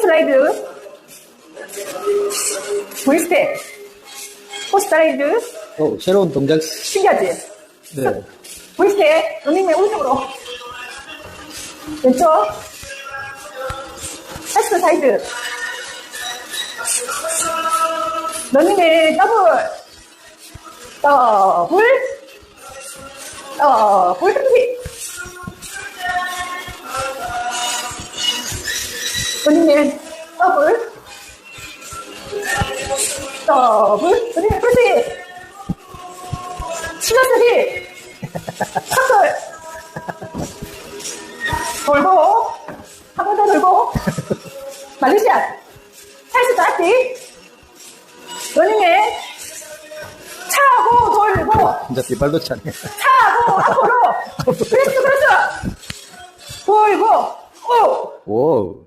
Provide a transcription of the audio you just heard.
포슬라이드. 브이스텝. 포슬라이드. 어, 새로운 동작. 신기하지? 네. 브이스텝. 런닝맨 오른쪽으로. 왼쪽. 패스 사이드. 런닝맨 더블. 더블. 더블 피 런닝맨 더블. 더블. 런닝맨 그렇지. 치가서리. 탑돌. 돌고. 한 번 더 돌고. 말리시아. 찰스 따티. 런닝맨. 차고 돌고. 진짜 뒷발도 차네. 차고 앞으로. 그렇죠, 그렇죠. 돌고. 오. 오.